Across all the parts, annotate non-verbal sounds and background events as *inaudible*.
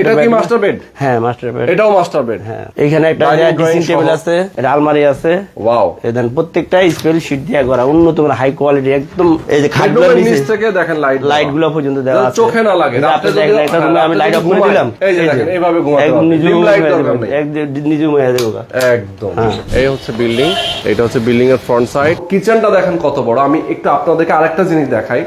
এটা কি master bed হ্যাঁ মাস্টার বেড এটাও মাস্টার বেড হ্যাঁ এখানে একটা ড্রেসিং টেবিল আছে এটা আলমারি আছে। ওয়াও প্রত্যেকটা স্পেল শিট দিয়ে করা উন্নত হাই কোয়ালিটি একদম এই যে খাটগুলো নিচ থেকে দেখেন লাইট লাইটগুলো পর্যন্ত দেওয়া আছে। চোখে না লাগে এই রাতে দেখেন একটা রুমে আমি লাইট অফ করে দিলাম। এই যে দেখেন, এইভাবে ঘুমাতে একদম পারবেন। নিজেও Dim light ঘুমিয়ে দরকার নেই। একদম নিজেও ঘুমিয়ে যাবে একদম। এই হচ্ছে বিল্ডিং এটা হচ্ছে বিল্ডিং এর ফ্রন্ট সাইড কিচেনটা দেখেন কত বড়। আমি একটু আপনাদেরকে আরেকটা জিনিস দেখাই।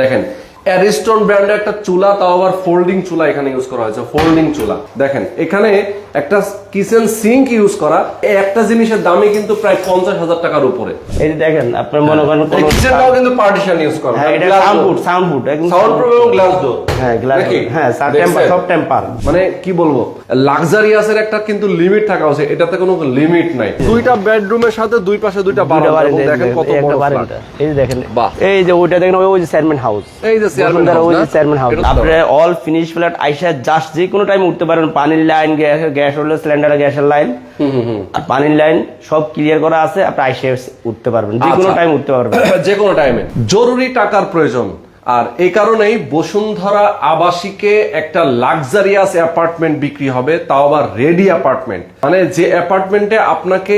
দেখেন অ্যারিস্টন ব্র্যান্ডের একটা চুলা তাও আবার ফোল্ডিং চুলা এখানে ইউজ করা হয়েছে ফোল্ডিং চুলা। দেখেন এখানে একটা কিচেন সিঙ্ক ইউজ করা একটা জিনিসের দামই কিন্তু প্রায় পঞ্চাশ হাজার টাকার উপরে। এই যে দেখেন আপনার মনে করেন কিচেনটাও কিন্তু পার্টিশন ইউজ করা। হ্যাঁ এটা সাউন্ড সাউন্ড বুট একদম সাউন্ড প্রুফ এবং গ্লাস ডোর হ্যাঁ গ্লাস? হ্যাঁ টেম্পার সব টেম্পার মানে কি বলব? লাক্সারিয়াসের একটা কিন্তু লিমিট থাকা উচিত। এটাতে কোনো লিমিট নাই। দুইটা বেডরুমের সাথে দুই পাশে দুইটা বারান্দা দেখেন কত বড়। এই যে দেখেন বাহ। এই যে ওইটা দেখেন ওই যে চেয়ারম্যান হাউস এই যে চেয়ারম্যান ওই চেয়ারম্যান হাউস আপনি অল ফিনিশ ফ্ল্যাট আইসা জাস্ট যে কোনো টাইম উঠতে পারেন। পানির লাইন গ্যাস হলে সিলিন্ডার গ্যাসের লাইন আর পানির লাইন সব ক্লিয়ার করা আছে আপনি আইসা উঠতে পারবেন। যে কোনো আচ্ছা। টাইম উঠতে পারবেন। *coughs* যে কোনো টাইমে জরুরি টাকার প্রয়োজন। আর এই কারণেই বসুন্ধরা আবাসিকে একটা লাক্সারিয়াস অ্যাপার্টমেন্ট বিক্রি হবে তাও আবার রেডি অ্যাপার্টমেন্ট মানে যে অ্যাপার্টমেন্টে আপনাকে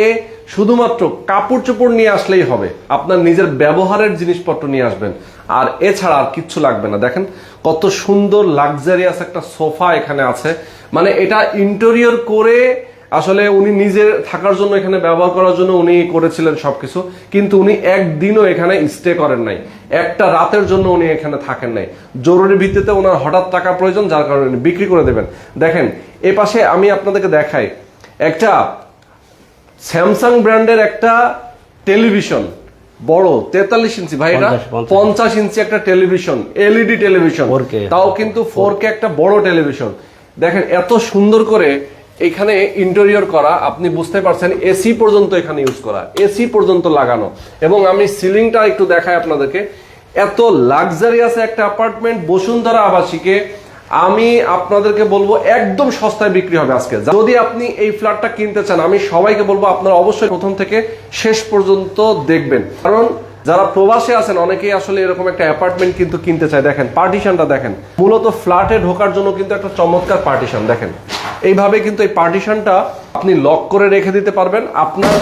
শুধুমাত্র কাপড় চোপড় নিয়ে আসলেই হবে। আপনার নিজের ব্যবহারের জিনিসপত্র নিয়ে আসবেন। আর এছাড়া আর কিচ্ছু লাগবে না। দেখেন, কত সুন্দর লাক্সারিয়াস একটা সোফা এখানে আছে। মানে এটা ইন্টেরিয়র করে আসলে উনি নিজে থাকার জন্য, এখানে ব্যবহার করার জন্য উনি করেছিলেন সবকিছু। কিন্তু উনি একদিনও এখানে স্টে করেন নাই। একটা রাতের জন্য উনি এখানে থাকেন নাই। জরুরি ভিত্তিতে ওনার হঠাৎ টাকা প্রয়োজন, যার কারণে বিক্রি করে দেবেন। দেখেন এ পাশে আমি আপনাদেরকে দেখাই। একটা স্যামসাং ব্র্যান্ডের একটা টেলিভিশন বড় তেতাল্লিশ ইঞ্চি ভাই এটা 50 50 পঞ্চাশ ইঞ্চি একটা টেলিভিশন এলইডি টেলিভিশন। 4K তাও কিন্তু ফোর কে একটা বড় টেলিভিশন। দেখেন এত সুন্দর করে এখানে ইন্টেরিয়র করা আপনি বুঝতে পারছেন এসি পর্যন্ত এখানে ইউজ করা এসি পর্যন্ত লাগানো। এবং আমি সিলিংটা একটু দেখাই আপনাদেরকে। এত লাক্সারিয়াস একটা অ্যাপার্টমেন্ট বসুন্ধরা আবাসিকে আমি আপনাদেরকে বলব, একদম সস্তায় বিক্রি হবে আজকে। যদি আপনি এই ফ্ল্যাটটা কিনতে চান, আমি সবাইকে বলব, আপনারা অবশ্যই প্রথম থেকে শেষ পর্যন্ত দেখবেন। কারণ যারা প্রবাসে আছেন, অনেকেই আসলে এরকম একটা অ্যাপার্টমেন্ট কিন্তু কিনতে চায়। দেখেন, পার্টিশনটা দেখেন। মূলত ফ্ল্যাটে ঢোকার জন্য কিন্তু একটা চমৎকার পার্টিশন, দেখেন। এইভাবে কিন্তু এই পার্টিশনটা আপনি লক করে রেখে দিতে পারবেন। আপনার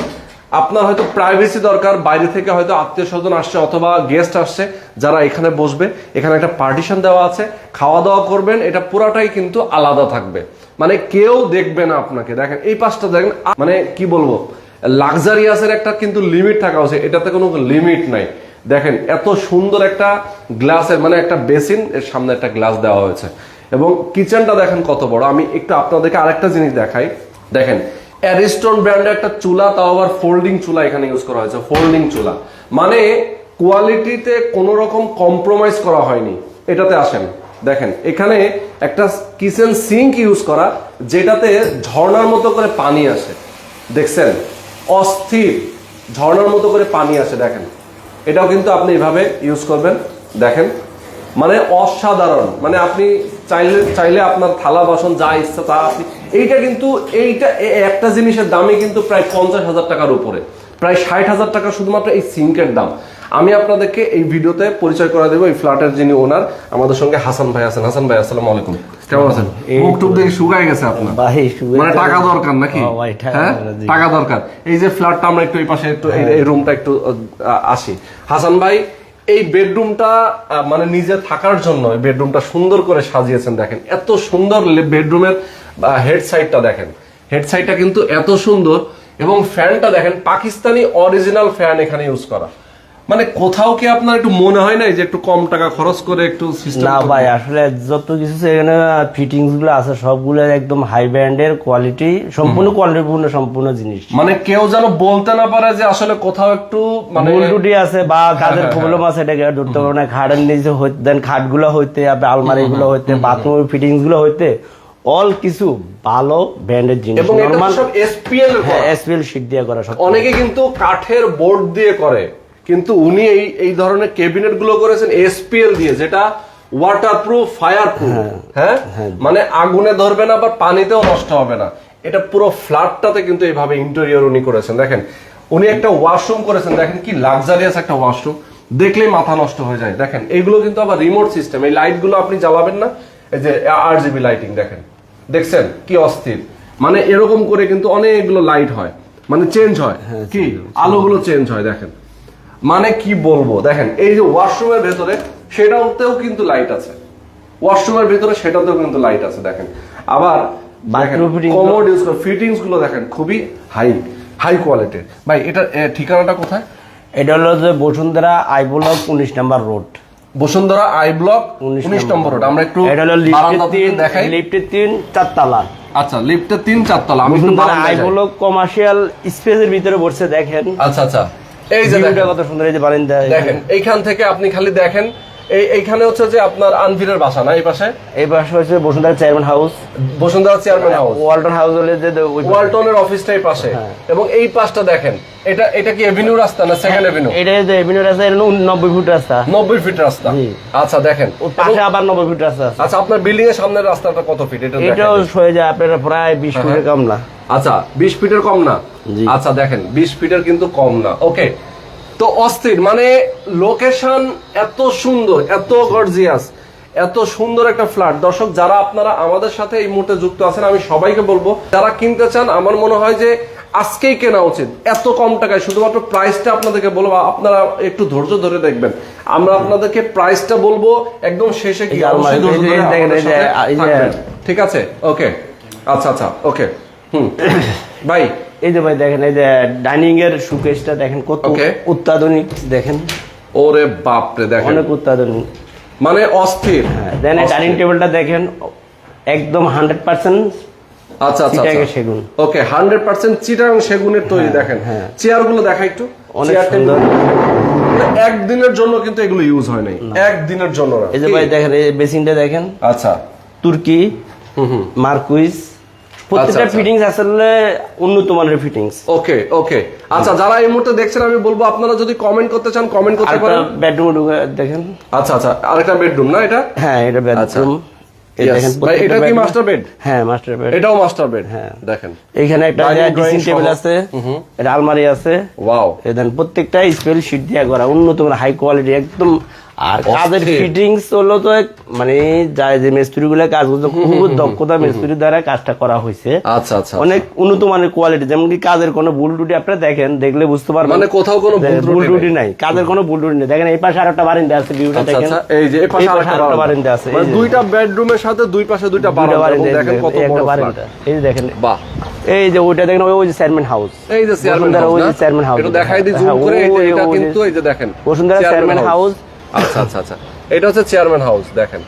আপনার হয়তো প্রাইভেসি দরকার, বাইরে থেকে হয়তো আত্মীয় স্বজন আসছে অথবা গেস্ট আসছে, যারা এখানে বসবে, এখানে একটা পার্টিশন দেওয়া আছে খাওয়া দাওয়া করবেন, এটা পুরাটাই কিন্তু আলাদা থাকবে। মানে কেউ দেখবে না আপনাকে। দেখেন, এই পাশটা দেখেন মানে কি বলব লাক্সারিয়াসের একটা কিন্তু লিমিট থাকা উচিত, এটাতে কোনো লিমিট নাই। দেখেন, এত সুন্দর একটা গ্লাসের মানে একটা বেসিন এর সামনে একটা গ্লাস দেওয়া হয়েছে। এবং কিচেনটা দেখেন কত বড়। আমি একটু আপনাদেরকে আরেকটা জিনিস দেখাই। দেখেন অ্যারিস্টন ব্র্যান্ডের একটা চুলা, তাও আবার ফোল্ডিং চুলা এখানে ইউজ করা হয়েছে ফোল্ডিং চুলা। মানে কোয়ালিটিতে কোনো রকম কম্প্রোমাইজ করা হয়নি। এটাতে আসেন, দেখেন, এখানে একটা কিচেন সিঙ্ক ইউজ করা, যেটাতে ঝর্ণার মতো করে পানি আসে। দেখছেন? অস্থির, ঝর্ণার মতো করে পানি আসে, দেখেন। এটাও কিন্তু আপনি এভাবে ইউজ করবেন, দেখেন। মানে অসাধারণ মানে আপনি চাইলে চাইলে আপনার থালা বাসন যা ইচ্ছা তা আপনি এইটা কিন্তু এইটা একটা জিনিসের দামই কিন্তু প্রায় পঞ্চাশ হাজার টাকার উপরে। প্রায় ষাট হাজার টাকা শুধুমাত্র এই সিঙ্কের দাম। আমি আপনাদেরকে এই ভিডিওতে পরিচয় করে দেবো এই ফ্ল্যাটের যিনি ওনার আমাদের সঙ্গে হাসান ভাই আছেন। হাসান ভাই আসসালামু আলাইকুম। কেমন আছেন? মুখ টুক দেখে শুকায় গেছে আপনার। ভাই মানে টাকা দরকার নাকি? হ্যাঁ? টাকা দরকার। এই যে ফ্ল্যাটটা আমরা একটু এই পাশে একটু এই- এই রুমটা একটু আসি। হাসান ভাই এই বেডরুমটা মানে নিজে থাকার জন্য বেডরুমটা সুন্দর করে সাজিয়েছেন, দেখেন। এত সুন্দর বেডরুমের হেড সাইডটা দেখেন। হেড সাইডটা কিন্তু এত সুন্দর এবং ফ্যানটা দেখেন, পাকিস্তানি অরিজিনাল ফ্যান এখানে ইউজ করা। মানে কোথাও কি আপনার একটু মনে হয় না যে একটু কম টাকা খরচ করে একটু সিস্টেম না ভাই আসলে যত কিছু এখানে ফিটিংসগুলো আছে সবগুলো একদম হাই ব্র্যান্ডের কোয়ালিটি সম্পূর্ণ কোয়ালিটিপূর্ণ সম্পূর্ণ জিনিস। মানে কেউ যেন বলতে না পারে যে আসলে কোথাও একটু মানে আছে বা কাজের প্রবলেম আছে এটাকে ধরতে পারব না। খাটের নিচে হইতে দেন খাটগুলো হইতে আলমারি গুলো হইতে বাথরুমের ফিটিংসগুলো হইতে অল কিছু ভালো ব্র্যান্ডের জিনিস। এবং এটা সব এসপিএল হ্যাঁ এসপিএল শিট দিয়ে করা সব অনেকে কিন্তু কাঠের বোর্ড দিয়ে করে। কিন্তু উনি এই এই ধরনের ক্যাবিনেটগুলো করেছেন এসপিএল দিয়ে যেটা ওয়াটার প্রুফ ফায়ার প্রুফ হ্যাঁ। মানে আগুনে ধরবে না বা পানিতেও নষ্ট হবে না। এটা পুরো ফ্ল্যাটটাতে কিন্তু এইভাবে ইন্টেরিয়র উনি করেছেন। দেখেন উনি একটা ওয়াশরুম করেছেন। দেখেন কি লাক্সারিয়াস একটা ওয়াশরুম দেখলেই মাথা নষ্ট হয়ে যায়। দেখেন এগুলো কিন্তু আবার রিমোট সিস্টেম এই লাইটগুলো আপনি জ্বালাবেন না। এই যে আর জিবি লাইটিং দেখেন। দেখছেন? কি অস্থির। মানে এরকম করে কিন্তু অনেকগুলো লাইট হয়। মানে চেঞ্জ হয়। কি? আলোগুলো চেঞ্জ হয় দেখেন। মানে কি বলব? দেখেন এই যে ওয়াশরুমের ভেতরে সেটাতেও কিন্তু লাইট আছে। ওয়াশরুমের ভেতরে সেটাতেও কিন্তু লাইট আছে দেখেন। আবার কমোড ইউজ করে ফিটিংসগুলো দেখেন খুবই হাই হাই কোয়ালিটির ভাই এটা ঠিকানাটা কোথায়? এটা হলো যে বসুন্ধরা আই ব্লক উনিশ number road. Bashundhara I block উনিশ নম্বর রোড। আমরা একটু এটা হলো দেখাই। লিফটের তিন চারতলা। আচ্ছা লিফটের তিন চারতলা আমি আই। ব্লক কমার্শিয়াল স্পেসের ভিতরে বসে দেখেন। আচ্ছা আচ্ছা। এই যে কত সুন্দর এই যে বারান্দা দেখেন এইখান থেকে আপনি খালি দেখেন এই এইখানে হচ্ছে যে আপনার আনভিরের বাসা না এই পাশে? এই পাশে হচ্ছে Bashundhara chairman house. Bashundhara chairman house. Walton house হলে যে ওয়ালটনের অফিসটাই পাশে। হ্যাঁ। এবং এই পাশটা দেখেন এটা এটা কি এভিনিউ রাস্তা না সেকেন্ড এভিনিউ এটা যে এভিনিউ রাস্তা এটা হলো নব্বই ফুট রাস্তা। নব্বই ফিট রাস্তা। আচ্ছা দেখেন। পাশে আবার নব্বই ফুট রাস্তা আছে। আচ্ছা আপনার বিল্ডিং এর সামনের রাস্তাটা কত ফিট এটা দেখেন। এটাও হয়ে যায় আপনার প্রায় বিশ হ্যাঁ, ফুটের কম না। আচ্ছা বিশ ফিটের কম না? আচ্ছা দেখেন বিশ ফিটের কিন্তু কম না। ওকে তো অস্থির মানে লোকেশন এত সুন্দর এত গর্জিয়াস এত সুন্দর একটা ফ্ল্যাট দর্শক যারা আপনারা আমাদের সাথে এই মুহূর্তে যুক্ত আছেন আমি সবাইকে বলব যারা কিনতে চান আমার মনে হয় যে আজকেই কেনা উচিত। এত কম টাকায় শুধুমাত্র প্রাইসটা আপনাদেরকে বলব আপনারা একটু ধৈর্য ধরে দেখবেন। আমরা আপনাদেরকে প্রাইসটা বলব একদম শেষে কি। ঠিক আছে? ওকে আচ্ছা আচ্ছা ওকে হুম। *coughs* ভাই এই যে ভাই দেখেন এই যে ডাইনিং এর সুকেশটা দেখেন কত. অত্যাধুনিক দেখেন। ওরে বাপরে দেখেন। অনেক অত্যাধুনিক মানে অস্থির। হ্যাঁ দেন ডাইনিং টেবিলটা দেখেন একদম হান্ড্রেড পার্সেন্ট আচ্ছা আচ্ছা সেগুন। ওকে হান্ড্রেড পার্সেন্ট চিটাং সেগুনের তৈরি দেখেন। হ্যাঁ। চেয়ারগুলো দেখা একটু। অনেক সুন্দর। একদিনের জন্য কিন্তু এগুলো ইউজ হয় নাই। একদিনের জন্য এই যে ভাই দেখেন এই বেসিনটা দেখেন। আচ্ছা। তুর্কি হুম হুম। মার্কুইস প্রত্যেকটা আচ্ছা। ফিটিংস আসলে উন্নত মানের ফিটিংস ওকে ওকে আচ্ছা যারা এই মুহূর্তে দেখছেন আমি বলব আপনারা যদি কমেন্ট করতে চান কমেন্ট করতে পারেন। বেডরুম দেখেন। আচ্ছা আচ্ছা আরেকটা বেডরুম না এটা? হ্যাঁ এটা বেডরুম এটা কি মাস্টার বেড হ্যাঁ মাস্টার বেড এটাও মাস্টার বেড হ্যাঁ। দেখেন। এখানে একটা ড্রেসিং টেবিল আছে। এটা আলমারি আছে। ওয়াও প্রত্যেকটা স্পেল শিট দিয়ে করা উন্নত হাই কোয়ালিটি একদম আর কাজের। ফিটিংস হলো তো মানে যায় যে কাজ করছে খুব দক্ষতা মিস্ত্রির দ্বারা কাজটা করা হয়েছে। আচ্ছা আচ্ছা অনেক উন্নত মানের কোয়ালিটি যেমন কি কাজের কোনো ভুল টুটি আপনারা দেখেন দেখলে বুঝতে পারবেন মানে কোথাও কোনো ভুল টুটি নাই। কাজের কোনো ভুল টুটি নেই। দেখেন এই পাশে আরেকটা বারিন্দা আছে ভিউটা আচ্ছা দেখেন। আচ্ছা এই যে এই পাশে আরেকটা বারান্দা। আছে মানে। দুইটা বেডরুমের সাথে দুই পাশে দুইটা বারান্দা। দেখেন কত বড় বারিন্দা এই যে দেখেন। বাহ। এই যে ওইটা দেখেন ওই যে চেয়ারম্যান হাউস এই যে চেয়ারম্যান হাউস ওই যে চেয়ারম্যান হাউস এটা দেখাই দিই জুম হ্যাঁ, করে এটা কিন্তু এই যে দেখেন বসুন্ধরা চেয়ারম্যান হাউস আচ্ছা আচ্ছা আচ্ছা। এটা হচ্ছে চেয়ারম্যান হাউস দেখেন।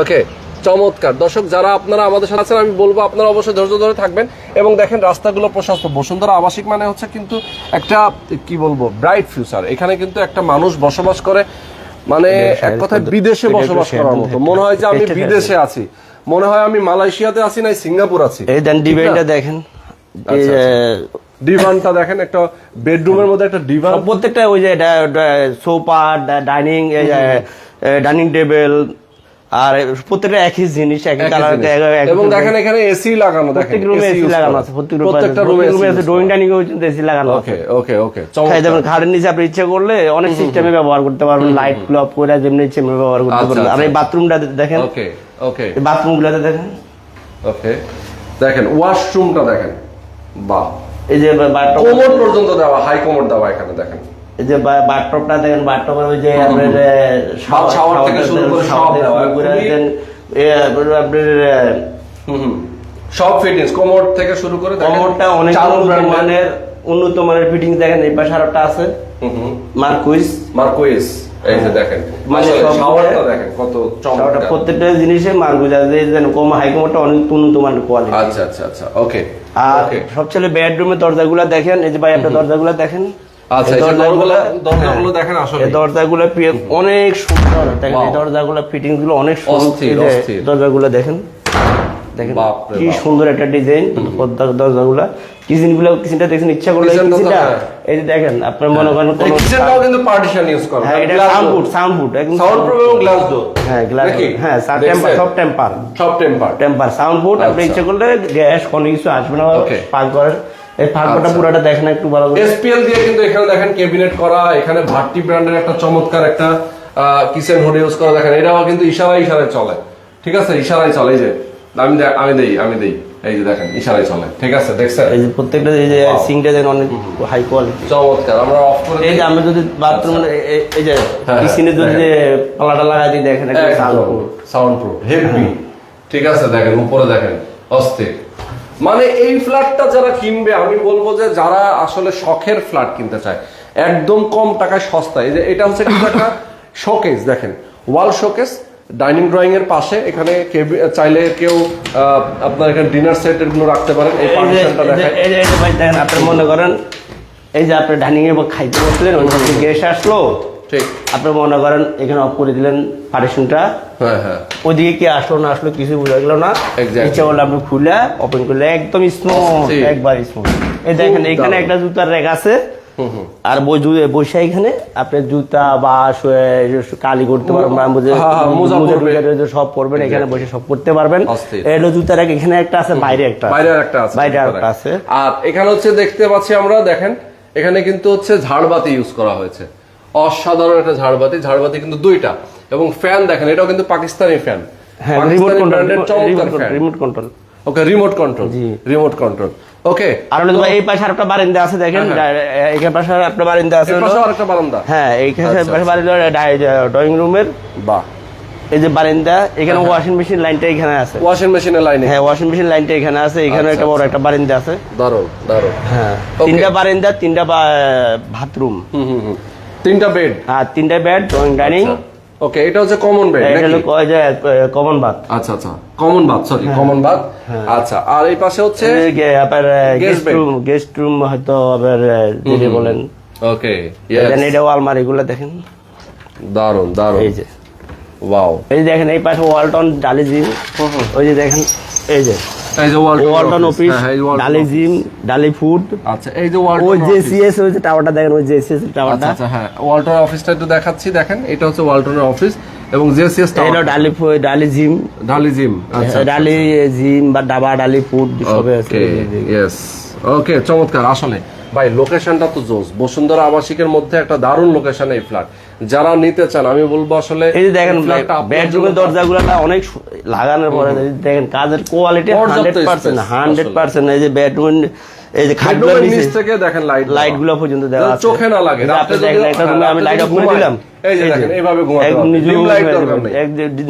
ওকে চমৎকার। দর্শক যারা আপনারা আমাদের সাথে আছেন আমি বলব আপনারা অবশ্যই ধৈর্য ধরে থাকবেন। এবং দেখেন রাস্তাগুলো প্রশস্ত। বসুন্ধরা আবাসিক মানে হচ্ছে কিন্তু একটা কি বলব ব্রাইট ফিউচার এখানে কিন্তু একটা মানুষ বসবাস করে। মানে এক কথায় বিদেশে বসবাস করার মতো। মনে হয় যে আমি বিদেশে আছি। মনে হয় আমি মালয়েশিয়াতে আছি না সিঙ্গাপুর আছি। এই দেন ডিভাইনটা দেখেন। ডিভানটা দেখেন একটা বেডরুমের মধ্যে একটা ডিভান। প্রত্যেকটা ওই যে সোফা ডাইনিং ডাইনিং টেবিল আর প্রত্যেকটা একই জিনিস একই কালার এবং দেখেন এখানে এসি লাগানো দেখেন প্রত্যেক রুমে এসি লাগানো আছে প্রত্যেক প্রত্যেকটা রুমে রুমে আছে ড্রয়িং ডাইনিং এ পর্যন্ত এসি লাগানো আছে। ওকে ওকে ওকে যেমন ঘাড়ের নিচে আপনি ইচ্ছা করলে অনেক সিস্টেমে ব্যবহার করতে পারবেন লাইট ক্লব করে যেমনি ইচ্ছে ব্যবহার করতে আচ্ছা, পারবেন। আর আচ্ছা। এই বাথরুমটা দেখেন। ওকে ওকে বাথরুম গুলাতে দেখেন। ওকে দেখেন ওয়াশরুমটা দেখেন। বাহ। এই যে কোমর পর্যন্ত দেওয়া হাই কোমর দেওয়া এখানে দেখেন। এই যে বাথটপটা দেখেন বাথটপের ওই যে আপনার বাথ থেকে শুরু করে সব দেওয়া, আপনার হুম হুম। সব ফিটিংস কোমর থেকে শুরু করে কমরটা অনেক উন্নত মানের উন্নত মানের ফিটিংস দেখেন এই পাশে আরেকটা আছে। মার্কুইস। মার্কোয়েস এই যে দেখেন মানে শাওয়ারটা দেখেন কত চমৎকার। প্রত্যেকটা জিনিসে মার্কুইস আছে যেন কম হাই কমরটা অনেক উন্নত মানের কোয়ালিটি আচ্ছা আচ্ছা আচ্ছা ওকে আর সবচেয়ে বেডরুমের দরজাগুলো দেখেন এই যে ভাই আপনার দরজাগুলো দেখেন। আচ্ছা, দরজাগুলো হ্যাঁ, দেখেন আসলে। দরজাগুলো অনেক সুন্দর। দেখেন এই. দরজাগুলো ফিটিংসগুলো অনেক সুন্দর। দরজাগুলো দেখেন। দেখেন কি সুন্দর একটা ডিজাইন দরজাগুলো কিচেনগুলো। কিচেনটা দেখছেন ইচ্ছা করলে কিচেনটা হ্যাঁ। এই যে দেখেন আপনার মনে করেন কোনো কিচেনটাও কিন্তু পার্টিশন ইউজ করে। হ্যাঁ এটা সাউন্ড সাউন্ড একদম সাউন্ড প্রুফ এবং গ্লাস ডোর হ্যাঁ গ্লাস? হ্যাঁ টেম্পার সব টেম্পার সব টেম্পার টেম্পার সাউন্ড আপনি আচ্ছা। ইচ্ছে করলে গ্যাস কোনো কিছু আসবে না। পাক করার এই ফাঁকটা আচ্ছা। পুরোটা দেখেন একটু ভালো করে। এসপিএল দিয়ে কিন্তু এখানে দেখেন ক্যাবিনেট করা এখানে ভাট্টি ব্র্যান্ডের একটা চমৎকার একটা কিচেন হুড ইউজ করা। দেখেন এটাও কিন্তু ইশারায় ইশারায় চলে। ঠিক আছে? ইশারায় চলে যে। আমি আমি দেই আমি দেই। এই যে দেখেন ইশারায় চলে। ঠিক আছে দেখছেন? এই যে প্রত্যেকটা এই যে সিংটা দেখেন অনেক হাই কোয়ালিটি চমৎকার আমরা অফ করে এই যে আমরা যদি বাথরুম এই যে হ্যাঁ, কিচেনে যদি যে পালাটা লাগাই দিই দেখেন একটা proof। সাউন্ড প্রুফ হেভি ঠিক আছে দেখেন উপরে দেখেন অস্থির। মানে এই ফ্ল্যাটটা যারা কিনবে আমি বলব যে যারা আসলে শখের ফ্ল্যাট কিনতে চায় একদম কম টাকায় সস্তা এই যে এটা হচ্ছে কিন্তু একটা *laughs* শোকেস দেখেন। ওয়াল শোকেস ডাইনিং ড্রয়িং এর পাশে এখানে চাইলে কেউ আপনার এখানে ডিনার সেট এগুলো রাখতে পারেন। এই পার্টিশনটা দেখেন। আপনি মনে করেন এই যে আপনি ডাইনিং এ খাইতে বসলেন সময় গ্যাস আসলো। ঠিক। আপনি মনে করেন এখানে অফ করে দিলেন পার্টিশনটা হ্যাঁ হ্যাঁ। ওদিকে কি আসলো না আসলো কিছু বোঝা গেল না. ইচ্ছা করলে আপনি খুলে ওপেন করলে একদম স্মুথ একবার স্মুথ এই দেখেন এখানে একটা জুতার র্যাক আছে। আর বসে এখানে আপনি জুতা বা কালি করতে পারবেন হ্যাঁ, হ্যাঁ, টুজা সব পরবেন এখানে বসে সব করতে পারবেন। অস্থির। এলো জুতা এখানে একটা আছে বাইরে একটা বাইরে একটা আছে বাইরে একটা আছে। আর এখানে হচ্ছে দেখতে পাচ্ছি আমরা দেখেন এখানে কিন্তু হচ্ছে ঝাড়বাতি ইউজ করা হয়েছে। অসাধারণ একটা ঝাড়বাতি ঝাড়বাতি কিন্তু দুইটা। এবং ফ্যান দেখেন এটাও কিন্তু পাকিস্তানি ফ্যান হ্যাঁ remote control fan remote control okay remote control জি। রিমোট কন্ট্রোল ওকে আর হলো এই পাশে আরেকটা বারিন্দা আছে দেখেন হ্যাঁ, এখানে পাশে আরেকটা বারিন্দা আছে হলো- আরেকটা বারান্দা। হ্যাঁ এইখানে আচ্ছা, পাশে বারিন্দা ড্রয়িং রুমের বাহ। এই যে বারিন্দা এখানে ওয়াশিং মেশিন লাইনটা এখানে আছে। ওয়াশিং মেশিনের লাইনে হ্যাঁ ওয়াশিং মেশিন লাইনটা এখানে আছে এখানে আচ্ছা, একটা বড় আচ্ছা। একটা বারিন্দা আছে। দারুণ দারুণ। হ্যাঁ তিনটা বারিন্দা তিনটা বাথরুম। হুম হুম হুম। তিনটা বেড আর তিনটা বেড ড্রয়িং ডাইনিং ওকে এটা হচ্ছে কমন বেড এটা হলো ক- যে কমন বাথ আচ্ছা আচ্ছা common bath sorry common bath আচ্ছা আর এই পাশে হচ্ছে আপনার গেস্ট রুম গেস্ট রুম হয়তো আবার যদি বলেন। ওকে দেন এটাও আলমারি গুলো দেখেন। দারুণ দারুণ। এই যে। ওয়াও এই দেখেন এই পাশে ওয়ালটন ডালি জিম ওই যে দেখেন এই যে। এই যে ওয়ালটন ওয়ালটন অফিস হ্যাঁ, এই যে ওয়ালটন ডালি জিম ডালি ফুড আচ্ছা এই যে ওয়ালটন ওই যে সিএস ওই যে টাওয়ারটা দেখেন ওই যে সিএস আচ্ছা টাওয়ারটা আচ্ছা হ্যাঁ ওয়ালটন অফিসটা একটু দেখাচ্ছি দেখেন এটা হচ্ছে ওয়ালটনের অফিস এবং এটা ডালি ডালি জিম ডালি জিম আচ্ছা ডালি জিম বা ডাবা ডালি ফুড সবে আছে। ইয়েস ওকে চমৎকার আসলে। ভাই লোকেশনটা তো জোস বসুন্ধরা আবাসিকের মধ্যে একটা দারুণ লোকেশন এই ফ্ল্যাট যারা নিতে চান আমি বলব আসলে এই যে দেখেন বেডরুমের দরজাগুলো অনেক লাগানোর পরে দেখেন কাজের quality hundred percent hundred. Percent এই যে বেডরুম এই যে খাটগুলো নিচ থেকে দেখেন লাইট লাইটগুলো পর্যন্ত দেওয়া আছে। চোখে না লাগে আপনি দেখেন একটা রুমে আমি লাইট অফ করে দিলাম। এই যে দেখেন এইভাবে ঘুমাতে একদম পারবেন। নিজে Dim light দরকার নেই।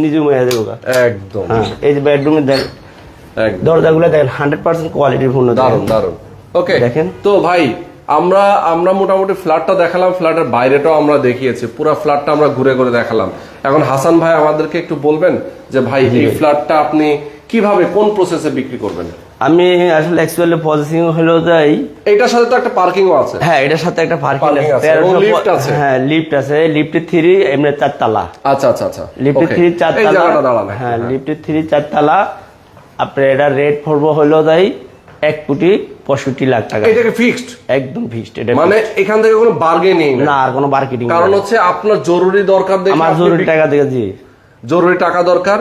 নিজে হয়ে যাবে একদম। হ্যাঁ এই যে বেডরুমে দেখেন একদম। দরজাগুলো দেখেন হান্ড্রেড পার্সেন্ট কোয়ালিটির পূর্ণ দারুণ দারুণ ওকে দেখেন। তো ভাই আমরা আমরা মোটামুটি ফ্ল্যাটটা দেখালাম ফ্ল্যাটের বাইরেটাও আমরা দেখিয়েছি পুরো ফ্ল্যাটটা আমরা ঘুরে ঘুরে দেখালাম। এখন হাসান ভাই আমাদেরকে একটু বলবেন যে ভাই এই ফ্ল্যাটটা আপনি কীভাবে কোন প্রসেসে বিক্রি করবেন? আমি আসলে অ্যাকচুয়ালি পজিশন হলো যাই। এটার সাথে তো একটা পার্কিংও আছে। হ্যাঁ এটার সাথে একটা পার্কিং আছে। তেরোশো আছে। হ্যাঁ লিফট আছে। লিফটের থ্রি এমনি চার চারতলা। আচ্ছা আচ্ছা আচ্ছা. থ্রি এই চারতলা। জায়গাটা দাঁড়ানো হ্যাঁ লিফটের থ্রি চারতলা। আপনার এটা রেট পড়ব হলো যাই এক কোটি পঁয়ষট্টি লাখ টাকা। এটাকে ফিক্সড একদম ফিক্সড এটা মানে এখান থেকে কোনো বার্গেনিং না আর কোনো মার্কেটিং কারণ হচ্ছে আপনার জরুরি দরকার দেখে আমার জরুরি টাকা দিয়ে জি। জরুরি টাকা দরকার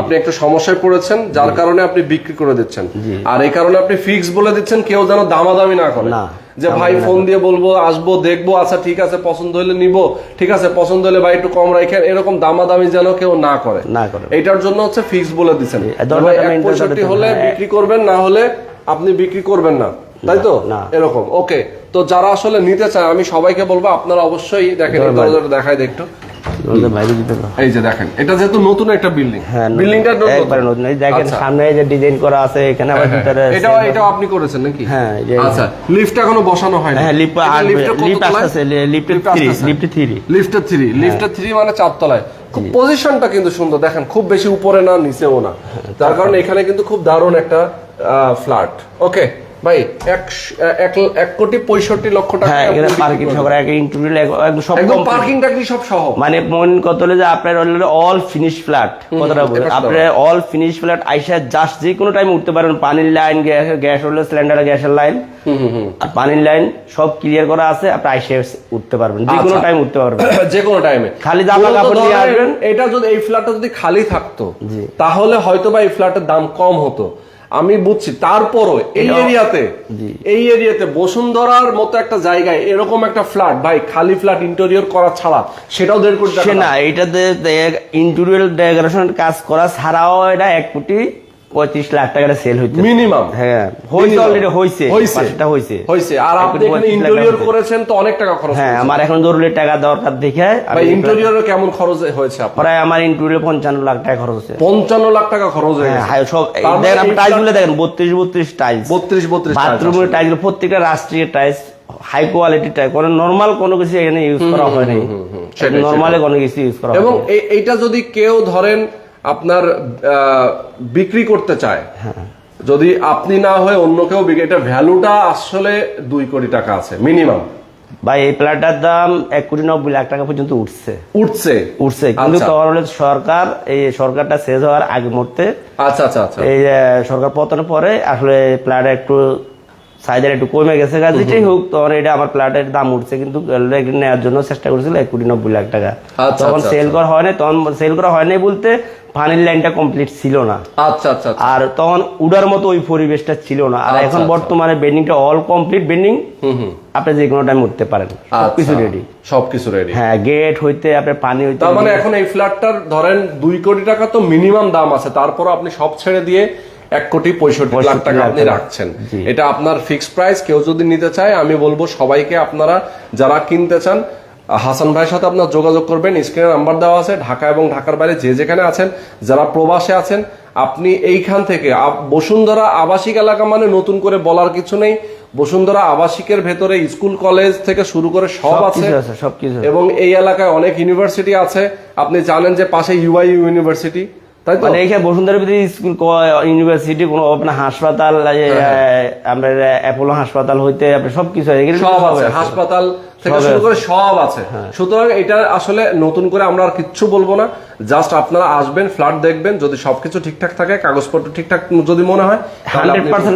আপনি একটু সমস্যায় পড়েছেন যার কারণে আপনি বিক্রি করে দিচ্ছেন। আর এই কারণে আপনি ফিক্স বলে দিচ্ছেন কেউ যেন দামাদামি না করে। যে ভাই ফোন দিয়ে বলব আসব দেখব আচ্ছা ঠিক আছে পছন্দ হলে নিব ঠিক আছে পছন্দ হলে ভাই একটু কম রাখেন এরকম দামাদামি যেন কেউ না করে। না করে। এটার জন্য হচ্ছে ফিক্স বলে দিচ্ছেন। পঁয়ষট্টি হলে বিক্রি করবেন না হলে আপনি বিক্রি করবেন না। তাই তো? এরকম। ওকে তো যারা আসলে নিতে চায় আমি সবাইকে বলব আপনারা অবশ্যই দেখেন দেখাই দেখতো ওদের বাইরে দিতে হবে। এই যে দেখেন এটা যেহেতু নতুন একটা বিল্ডিং হ্যাঁ বিল্ডিংটা একবারে নতুন। এই দেখেন। সামনে যে ডিজাইন করা আছে এখানে আবার ভিতরে এটাও এটাও আপনি করেছেন নাকি? হ্যাঁ, আচ্ছা লিফট এখনও বসানো হয়নি। হ্যাঁ লিফট লিফট লিফট থ্রি মানে চার তলায় খুব পজিশনটা কিন্তু সুন্দর। দেখেন খুব বেশি উপরে না নিচেও না। তার কারণে এখানে কিন্তু খুব দারুণ একটা ফ্ল্যাট ওকে ভাই এক এক কোটি পঁয়ষট্টি লক্ষ টাকা হ্যাঁ এখানে পার্কিং এক ইন্টুরিয়াল একদম সব পার্কিং টার্কিং সব সহ? মানে মন কত হলো যে আপনার অল ফিনিশ ফ্ল্যাট কথাটা বলে আপনার অল ফিনিশ ফ্ল্যাট আইসা জাস্ট যে কোনো টাইম উঠতে পারেন। পানির লাইন গ্যাস হলো সিলিন্ডার গ্যাসের লাইন আর পানির লাইন সব ক্লিয়ার করা আছে আপনি আইসা উঠতে পারবেন। যে কোনো আচ্ছা। টাইম উঠতে পারবেন। *coughs* যে কোনো টাইমে খালি জামা কাপড় নিয়ে আসবেন। এটা যদি এই ফ্ল্যাটটা যদি খালি থাকতো তাহলে হয়তো বা এই ফ্ল্যাটের দাম কম হতো। আমি বুঝছি তারপরও এই এরিয়াতে এই এরিয়াতে বসুন্ধরার মতো একটা জায়গায় এরকম একটা ফ্ল্যাট ভাই খালি ফ্ল্যাট ইন্টেরিয়র করা ছাড়া সেটাও দেড় কোটি টাকা না এটাতে ইন্টেরিয়র ডেকোরেশন কাজ করা ছাড়াও এটা এক কোটি পঁয়ত্রিশ লাখ টাকাটা সেল হইতে মিনিমাম হ্যাঁ হয়েছে অলরেডি হয়েছে হয়েছে হয়েছে আর আপনি এখানে ইন্টেরিয়র করেছেন তো অনেক টাকা খরচ হ্যাঁ আমার এখন জরুরি টাকা দরকার দেখে ভাই ইন্টেরিয়রে কেমন খরচ হয়েছে আপনার? প্রায় আমার ইন্টুরিয়ার পঞ্চান্ন লাখ টাকা খরচ হচ্ছে পঞ্চান্ন লাখ টাকা খরচ হয়ে হ্যাঁ সব মানে দেখেন আপনি দেখেন বত্রিশ বত্রিশ টাইলস বত্রিশ বত্রিশ বাথরুমের টাইলস প্রত্যেকটা রাষ্ট্রীয় টাইলস হাই কোয়ালিটি কোনো নর্মাল কোনো কিছু এখানে ইউজ করা হয় নাই। কোনো কিছু ইউজ করা এবং এইটা যদি কেউ ধরেন আপনার বিক্রি করতে চায়। হ্যাঁ। যদি আপনি না হয়ে অন্য কেউ এটা ভ্যালুটা আসলে দুই কোটি টাকা আছে মিনিমাম। ভাই এই প্ল্যাটটার দাম এক কোটি নব্বই লাখ টাকা পর্যন্ত উঠছে। উঠছে? উঠছে কিন্তু আচ্ছা। তখন হলে সরকার এই সরকারটা শেষ হওয়ার আগে মুহূর্তে আচ্ছা আচ্ছা আচ্ছা। এই সরকার পতনের পরে আসলে প্ল্যাট একটু চাহিদা একটু কমে গেছে যেটাই হোক তখন এটা আমার প্ল্যাটের দাম উঠছে। কিন্তু নেওয়ার জন্য চেষ্টা করেছিল এক কোটি নব্বই লাখ টাকা। আচ্ছা, তখন আচ্ছা, সেল করা হয়নি তখন সেল করা হয়নি বলতে ফানির লাইনটা কমপ্লিট ছিল না। আচ্ছা আচ্ছা আচ্ছা। আর তখন উডার মতো ওই পরিবেশটা ছিল না। আর আচ্ছা, এখন আচ্ছা। বর্তমানে বেন্ডিংটা অল কমপ্লিট বেন্ডিং আপনি যে কোনো টাইম উঠতে পারেন। সবকিছু আচ্ছা, রেডি সবকিছু রেডি হ্যাঁ গেট হইতে আপনার পানি হইতে তার মানে এখন এই ফ্ল্যাটটার ধরেন দুই কোটি টাকা তো মিনিমাম দাম আছে। তারপর আপনি সব ছেড়ে দিয়ে এক কোটি পঁয়ষট্টি লাখ টাকা আপনি রাখছেন। এটা আপনার ফিক্সড প্রাইস কেউ যদি নিতে চায় আমি বলব সবাইকে আপনারা যারা কিনতে চান হাসান ভাইয়ের সাথে আপনার যোগাযোগ করবেন স্ক্রিনে নাম্বার দেওয়া আছে ঢাকা এবং ঢাকার বাইরে যে যেখানে আছেন যারা প্রবাসে আছেন আপনি এইখান থেকে বসুন্ধরা আবাসিক এলাকা মানে নতুন করে বলার কিছু নেই। বসুন্ধরা আবাসিকের ভেতরে স্কুল কলেজ থেকে শুরু করে সব আছে। সবকিছু আছে। এবং এই এলাকায় অনেক ইউনিভার্সিটি আছে। আপনি জানেন যে পাশে ইউআই ইউনিভার্সিটি তাই মানে এখানে বসুন্ধরা ভিতরে স্কুল ইউনিভার্সিটি কোনো আপনার হাসপাতাল এই, হ্যাঁ, আপনার অ্যাপোলো হাসপাতাল হইতে আপনার সবকিছু সব আছে। হাসপাতাল থেকে শুরু করে সব আছে। সুতরাং এটা আসলে নতুন করে আমরা আর কিচ্ছু বলব না। জাস্ট আপনারা আসবেন ফ্ল্যাট দেখবেন যদি সবকিছু ঠিকঠাক থাকে কাগজপত্র ঠিকঠাক যদি মনে হয়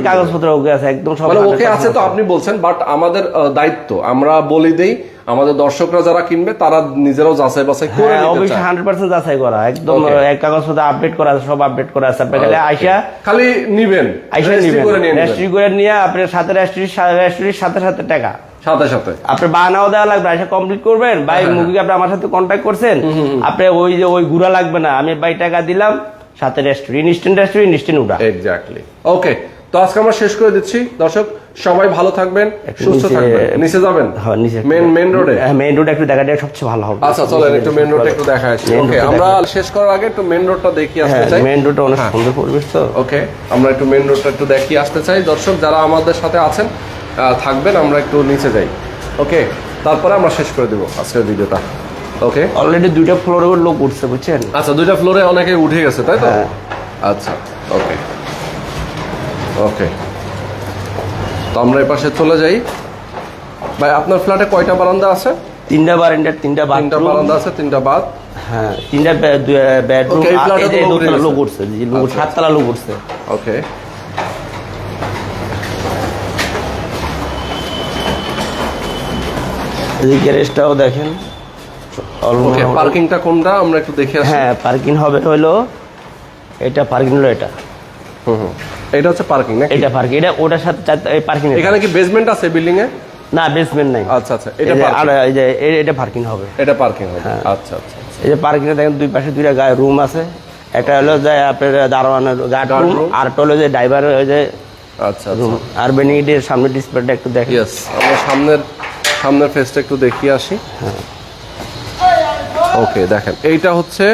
কাগজপত্র ওকে আছে একদম সব মানে ওকে আছে তো আপনি বলছেন বাট আমাদের দায়িত্ব আমরা বলি দেই আমাদের দর্শকরা যারা কিনবে তারা নিজেরাও যাচাই বাছাই করে হ্যাঁ অবশ্যই হান্ড্রেড পার্সেন্ট যাচাই করা একদম. এক কাগজপত্র আপডেট করা আছে সব আপডেট করা আছে আপনি খালি আইসা খালি নিবেন আইসা নিবেন করে নিয়ে নিবেন। রেজিস্ট্রি করে নিয়ে আপনার সাথে রেজিস্ট্রি রেজিস্ট্রির সাথে সাথে টাকা। সাথে সাথে আপনি বানাও দেওয়া লাগবে আইসা কমপ্লিট করবেন। ভাই হ্যাঁ, আপনি আমার সাথে কন্ট্যাক্ট করছেন? আপনি ওই যে ওই ঘুরা লাগবে না। আমি ভাই টাকা দিলাম সাথে রেস্টুরেন্ট ইনস্ট্যান্ট রেস্টুরেন্ট ইনস্ট্যান্ট উঠা এক্স্যাক্টলি ওকে তো আজকে আমরা শেষ করে দিচ্ছি। দর্শক সবাই ভালো থাকবেন একটু সুস্থ থাকবেন। নিচে যাবেন? হ্যাঁ নিচে মেন মেন রোডে মেন রোড একটু দেখা যায় সবচেয়ে ভালো হবে। আচ্ছা চলেন একটু মেন রোডটা একটু দেখা আসি ওকে টা আমরা শেষ করার আগে একটু মেন রোডটা দেখিয়ে আসতে হ্যাঁ চাই। মেন রোডটা অনেক হ্যাঁ। সুন্দর পরিবেশ তো। ওকে আমরা একটু মেন রোডটা একটু আসতে চাই। দর্শক যারা আমাদের সাথে আছেন থাকবেন আমরা একটু নিচে যাই। ওকে তারপরে আমরা শেষ করে দেবো আজকের ভিডিওটা। ওকে অলরেডি দুইটা ফ্লোরে লোক উঠছে বুঝছেন? আচ্ছা দুইটা ফ্লোরে অনেকে উঠে গেছে তাই তো? হ্যাঁ। আচ্ছা ওকে ওকে তো আমরা এই পাশে চলে যাই। ভাই আপনার ফ্ল্যাটে কয়টা বারান্দা আছে? তিনটা বারান্ডার তিনটা তিনটা বাথরুম বারান্দা আছে তিনটা বাদ হ্যাঁ তিনটা বেডরুম এই তো লোক। উঠছে লোক আচ্ছা, সাততলা লোক উঠছে। ওকে এই গ্যারেজটাও দেখেন। ওকে পার্কিংটা কোনটা? আমরা একটু দেখে আসি। হ্যাঁ পার্কিং হবে হলো এটা পার্কিং হলো এটা। হুম এটা হচ্ছে পার্কিং নাকি? এটা পার্কিং এটা ওটার সাথে এই পার্কিং এখানে কি বেসমেন্ট আছে বিল্ডিং এ না বেসমেন্ট নাই। আচ্ছা আচ্ছা এটা এই যে আর এই যে এটা পার্কিং হবে। এটা পার্কিং হবে। হ্যাঁ। আচ্ছা আচ্ছা এই যে পার্কিং দেখেন দুই পাশে দুইটা গায়ে রুম আছে। একটা হলো যে আপনার দারোয়ানের গার্ড রুম আর হলো যে ড্রাইভার ওই যে আচ্ছা রুম আর বেনিগেটের সামনে ডিসপ্লেটা একটু দেখেন। আমরা সামনের সামনের ফেসটা একটু দেখিয়ে আসি। ওকে দেখেন এইটা হচ্ছে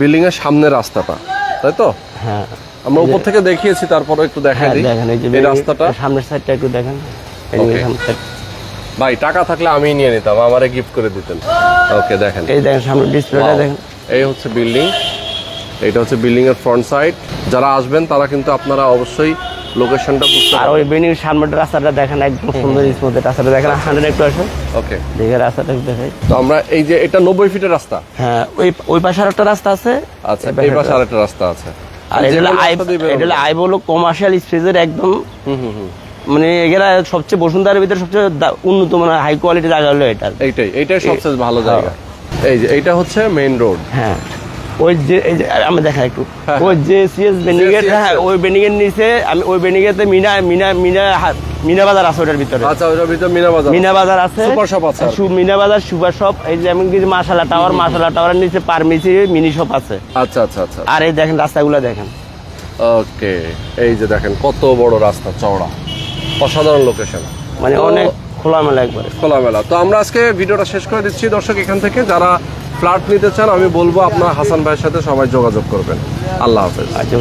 বিল্ডিং এর সামনের রাস্তাটা তাই তো? হ্যাঁ। আমরা উপর থেকে দেখিয়েছি তারপরে একটু দেখাই হ্যাঁ দিই দেখেন এই যে এই রাস্তাটা। সামনের সাইডটা একটু দেখেন। ভাই টাকা থাকলে আমি নিয়ে নিতাম আমারে গিফট করে দিতেন। ওকে দেখেন। এই দেখেন সামনের ডিসপ্লেটা দেখেন। এই হচ্ছে বিল্ডিং এটা হচ্ছে বিল্ডিং এর ফ্রন্ট সাইড যারা আসবেন তারা কিন্তু আপনারা অবশ্যই লোকেশনটা বুঝতে আর ওই বেনির রাস্তাটা দেখেন একদম সুন্দর স্মুথ রাস্তাটা দেখেন হান্ড্রেড একটু আসেন। ওকে দেখে রাস্তাটা দেখাই। তো আমরা এই যে এটা নব্বই ফিটের রাস্তা? হ্যাঁ ওই ওই পাশে রাস্তা আছে। আচ্ছা এই পাশে আরেকটা রাস্তা আছে। আর এটা আই এটা আই বলো কমার্শিয়াল স্পেসের একদম মানে এগুলা সবচেয়ে বসুন্ধরার ভিতরে সবচেয়ে উন্নত মানে হাই কোয়ালিটি জায়গা হলো এটা। এইটাই এইটাই সবচেয়ে ভালো হ্যাঁ। জায়গা। এই যে এইটা হচ্ছে মেইন রোড হ্যাঁ। ওই যে আমি দেখা একটু। হ্যাঁ, ওই যে সিএস বেনিগেট হ্যাঁ ওই বেনিগেট নিচে আমি ওই বেনিগেতে মিনা মিনা মিনা মিনা বাজার আছে ওটার ভিতরে। আচ্ছা ওইটার ভিতরে মিনা বাজার মিনা বাজার আছে। Super shop আছে সু- মিনা বাজার সুপার শপ এই যে মাসালা টাওয়ার মাসালা টাওয়ারের নিচে পারমিসি মিনি শপ আছে। আচ্ছা আচ্ছা আচ্ছা। আর এই দেখেন রাস্তাগুলো দেখেন। ওকে এই যে দেখেন কত বড় রাস্তা চওড়া। অসাধারণ লোকেশন মানে অনেক খোলামেলা একবারে। খোলামেলা। তো আমরা আজকে ভিডিওটা শেষ করে দিচ্ছি। দর্শক এখান থেকে যারা ফ্ল্যাট নিতে চান, আমি বলব আপনার হাসান ভাইয়ের সাথে সবাই যোগাযোগ করবেন। আল্লাহ হাফেজ। আচ্ছা